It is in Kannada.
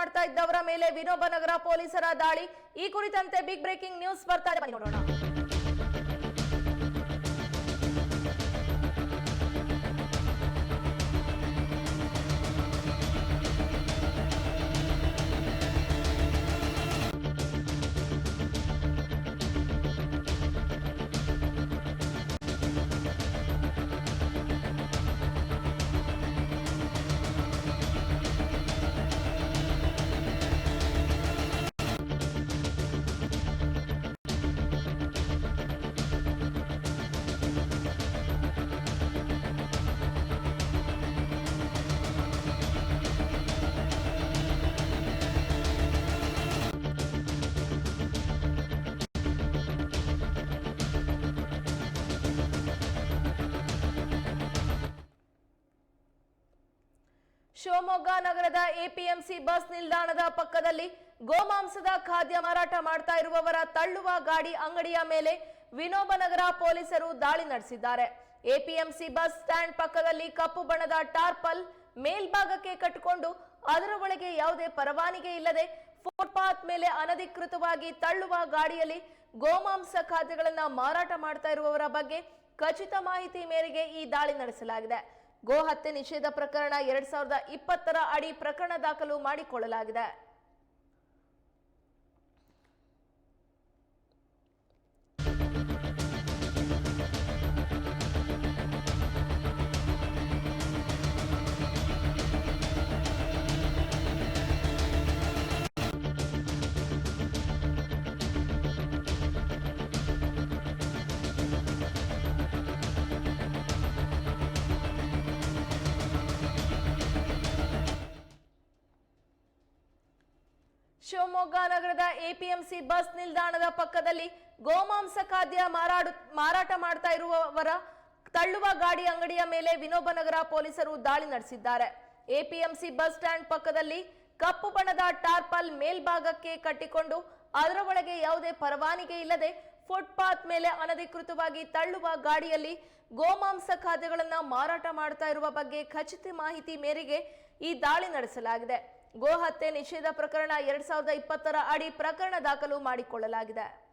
ಮಾಡ್ತಾ ಇದ್ದವರ ಮೇಲೆ ವಿನೋಬ ನಗರ ಪೊಲೀಸರ ದಾಳಿ. ಈ ಕುರಿತಂತೆ ಬಿಗ್ ಬ್ರೇಕಿಂಗ್ ನ್ಯೂಸ್ ಬರ್ತಾರೆ. ಬನ್ನಿ ನೋಡೋಣ. ಶಿವಮೊಗ್ಗ ನಗರದ ಎಪಿಎಂಸಿ ಬಸ್ ನಿಲ್ದಾಣದ ಪಕ್ಕದಲ್ಲಿ ಗೋಮಾಂಸದ ಖಾದ್ಯ ಮಾರಾಟ ಮಾಡ್ತಾ ಇರುವವರ ತಳ್ಳುವ ಗಾಡಿ ಅಂಗಡಿಯ ಮೇಲೆ ವಿನೋಬನಗರ ಪೊಲೀಸರು ದಾಳಿ ನಡೆಸಿದ್ದಾರೆ. ಎಪಿಎಂಸಿ ಬಸ್ ಸ್ಟ್ಯಾಂಡ್ ಪಕ್ಕದಲ್ಲಿ ಕಪ್ಪು ಬಣ್ಣದ ಟಾರ್ಪಲ್ ಮೇಲ್ಭಾಗಕ್ಕೆ ಕಟ್ಟಿಕೊಂಡು ಅದರ ಒಳಗೆ ಯಾವುದೇ ಪರವಾನಿಗೆ ಇಲ್ಲದೆ ಫುಟ್ಪಾತ್ ಮೇಲೆ ಅನಧಿಕೃತವಾಗಿ ತಳ್ಳುವ ಗಾಡಿಯಲ್ಲಿ ಗೋಮಾಂಸ ಖಾದ್ಯಗಳನ್ನು ಮಾರಾಟ ಮಾಡ್ತಾ ಇರುವವರ ಬಗ್ಗೆ ಖಚಿತ ಮಾಹಿತಿ ಮೇರೆಗೆ ಈ ದಾಳಿ ನಡೆಸಲಾಗಿದೆ. ಗೋ ಹತ್ಯೆ ನಿಷೇಧ ಪ್ರಕರಣ ಎರಡ್ ಸಾವಿರದ ಇಪ್ಪತ್ತರ ಅಡಿ ಪ್ರಕರಣ ದಾಖಲು ಮಾಡಿಕೊಳ್ಳಲಾಗಿದೆ. ಶಿವಮೊಗ್ಗ ನಗರದ ಎಪಿಎಂಸಿ ಬಸ್ ನಿಲ್ದಾಣದ ಪಕ್ಕದಲ್ಲಿ ಗೋಮಾಂಸ ಖಾದ್ಯ ಮಾರಾಡು ಮಾರಾಟ ಮಾಡ್ತಾ ಇರುವವರ ತಳ್ಳುವ ಗಾಡಿ ಅಂಗಡಿಯ ಮೇಲೆ ವಿನೋಬ ನಗರ ಪೊಲೀಸರು ದಾಳಿ ನಡೆಸಿದ್ದಾರೆ. ಎಪಿಎಂಸಿ ಬಸ್ ಸ್ಟ್ಯಾಂಡ್ ಪಕ್ಕದಲ್ಲಿ ಕಪ್ಪು ಬಣ್ಣದ ಟಾರ್ಪಲ್ ಮೇಲ್ಭಾಗಕ್ಕೆ ಕಟ್ಟಿಕೊಂಡು ಅದರ ಒಳಗೆ ಯಾವುದೇ ಪರವಾನಿಗೆ ಇಲ್ಲದೆ ಫುಟ್ಪಾತ್ ಮೇಲೆ ಅನಧಿಕೃತವಾಗಿ ತಳ್ಳುವ ಗಾಡಿಯಲ್ಲಿ ಗೋಮಾಂಸ ಖಾದ್ಯಗಳನ್ನು ಮಾರಾಟ ಮಾಡ್ತಾ ಇರುವ ಬಗ್ಗೆ ಖಚಿತ ಮಾಹಿತಿ ಮೇರೆಗೆ ಈ ದಾಳಿ ನಡೆಸಲಾಗಿದೆ. ಗೋ ಹತ್ಯೆ ನಿಷೇಧ ಪ್ರಕರಣ ಎರಡ್ ಸಾವಿರದ ಇಪ್ಪತ್ತರ ಅಡಿ ಪ್ರಕರಣ ದಾಖಲು ಮಾಡಿಕೊಳ್ಳಲಾಗಿದೆ.